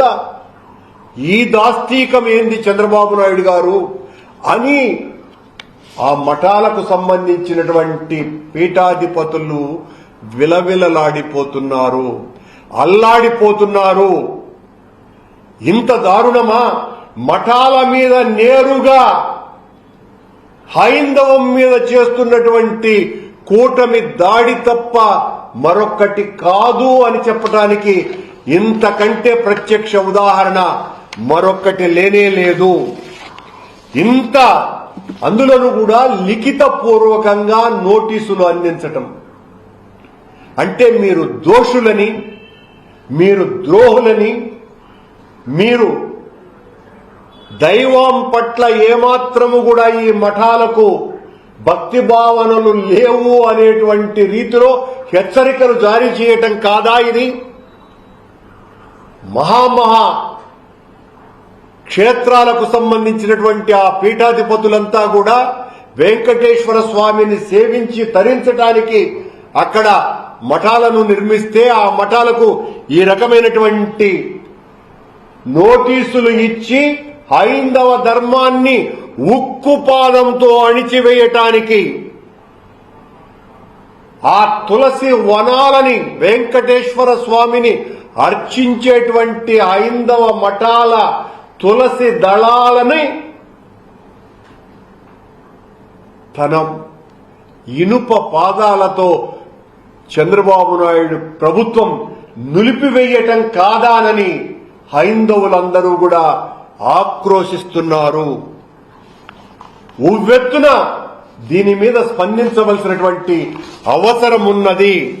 మీద ఈ దాస్తీకం ఏంది చంద్రబాబు నాయుడు గారు అని ఆ మఠాలకు సంబంధించినటువంటి పీఠాధిపతులు విలవిలలాడిపోతున్నారు. అల్లాడిపోతున్నారు. ఇంత దారుణమా? మఠాల మీద నేరుగా హైందవం మీద చేస్తున్నటువంటి కూటమి దాడి తప్ప మరొక్కటి కాదు అని చెప్పడానికి ఇంతకంటే ప్రత్యక్ష ఉదాహరణ మరొక్కటి లేనే లేదు. ఇంత అందులోనూ కూడా లిఖిత పూర్వకంగా నోటీసులు అందించటం. అంటే మీరు దోషులని మీరు ద్రోహులని మీరు దైవం పట్ల ఏమాత్రము కూడా ఈ మఠాలకు భక్తి భావనలు లేవు అనేటువంటి రీతిలో హెచ్చరికలు జారీ చేయటం కాదా ఇది? మహామహా క్షేత్రాలకు సంబంధించినటువంటి ఆ పీఠాధిపతులంతా కూడా వెంకటేశ్వర స్వామిని సేవించి తరించటానికి అక్కడ మఠాలను నిర్మిస్తే ఆ మఠాలకు ఈ రకమైనటువంటి నోటీసులు ఇచ్చి హైందవ ధర్మాన్ని ఉక్కుపాదంతో అణిచివేయటానికి ఆ తులసి వనాలని వెంకటేశ్వర స్వామిని అర్చించేటువంటి హైందవ మఠాల తులసి దళాలని తన ఇనుప పాదాలతో చంద్రబాబు నాయుడు ప్రభుత్వం నులిపివేయటం కాదానని హైందవులందరూ కూడా ఆక్రోశిస్తున్నారు. ఉవ్వెత్తున దీని మీద స్పందించవలసినటువంటి అవసరం ఉన్నది